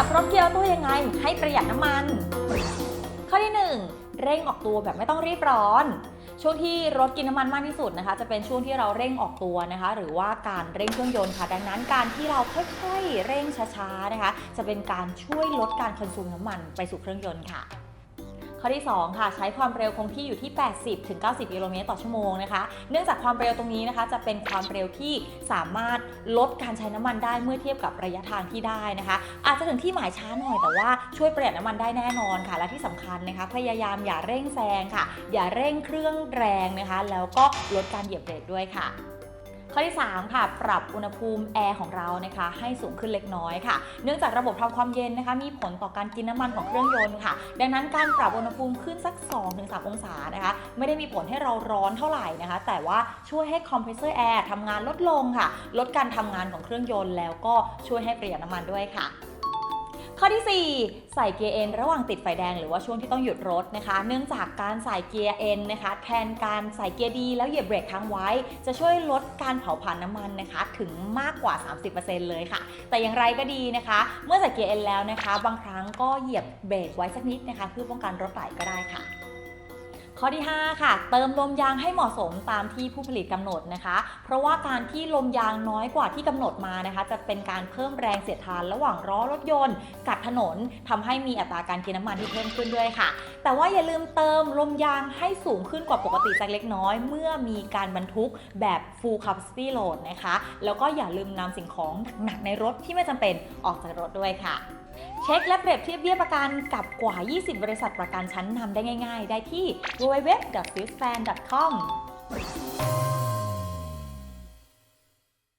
ขับรถเกียร์ออโต้ยังไง ให้ประหยัดน้ำมัน ข้อที่ 1 เร่งออกตัวแบบไม่ต้องรีบร้อน ช่วงที่รถกินน้ำมันมากที่สุดนะคะ จะเป็นช่วงที่เราเร่งออกตัวนะคะ หรือว่าการเร่งเครื่องยนต์ค่ะ ดังนั้นการที่เราค่อยๆ เร่งช้าๆนะคะ จะเป็นการช่วยลดการคอนซูมน้ำมันไปสู่เครื่องยนต์ค่ะ ข้อที่ 2 ค่ะ ใช้ความเร็วคงที่อยู่ที่ 80 ถึง 90 กิโลเมตรต่อชั่วโมงนะคะ เนื่องจากความเร็วตรงนี้นะคะ จะเป็นความเร็วที่สามารถลดการใช้น้ำมันได้เมื่อเทียบกับระยะทางที่ได้นะคะ อาจจะถึงที่หมายช้าหน่อยแต่ว่าช่วยประหยัดน้ำมันได้แน่นอนค่ะ และที่สำคัญนะคะ พยายามอย่าเร่งแซงค่ะ อย่าเร่งเครื่องแรงนะคะ แล้วก็ลดการเหยียบเบรกด้วยค่ะ ข้อที่ 3 ค่ะ ปรับอุณหภูมิแอร์ของเรานะคะ ให้สูงขึ้นเล็กน้อยค่ะ เนื่องจากระบบทำความเย็นนะคะ มีผลต่อการกินน้ำมันของเครื่องยนต์ค่ะ ดังนั้นการปรับอุณหภูมิขึ้นสัก 2-3 องศานะคะ ไม่ได้มีผลให้เราร้อนเท่าไหร่นะคะ แต่ว่าช่วยให้คอมเพรสเซอร์แอร์ทำงานลดลงค่ะ ลดการทำงานของเครื่องยนต์แล้วก็ช่วยให้ประหยัดน้ำมันด้วยค่ะ ข้อที่ 4 ใส่เกียร์เอ็นระหว่างติดไฟแดงหรือว่าช่วงที่ต้องหยุดรถนะคะ เนื่องจากการใส่เกียร์เอ็นนะคะแทนการใส่เกียร์ดีแล้วเหยียบเบรกค้างไว้ จะช่วยลดการเผาผลาญน้ำมันนะคะถึงมากกว่า 30%เลยค่ะ แต่อย่างไรก็ดีนะคะ เมื่อใส่เกียร์เอ็นแล้วนะคะ บางครั้งก็เหยียบเบรกไว้สักนิดนะคะ เพื่อป้องกันรถไหลก็ได้ค่ะ ข้อที่ 5 ค่ะ เติมลมยางให้เหมาะสมตามที่ผู้ผลิตกำหนดนะคะ เพราะว่าการที่ลมยางน้อยกว่าที่กำหนดมานะคะ จะเป็นการเพิ่มแรงเสียดทานระหว่างล้อรถยนต์ กับถนนทำให้มีอัตราการกินน้ำมันที่เพิ่มขึ้นด้วยค่ะ แต่ว่าอย่าลืมเติมลมยางให้สูงขึ้นกว่าปกติสักเล็กน้อย เมื่อมีการบรรทุกแบบ full capacity load นะคะ แล้วก็อย่าลืมนำสิ่งของหนักๆในรถที่ไม่จำเป็นออกจากรถด้วยค่ะ เช็คและเปรียบเทียบเบี้ยประกันกับกว่า 20 บริษัทประกันชั้นนำได้ง่าย ๆ ได้ที่ www.fieldfan.com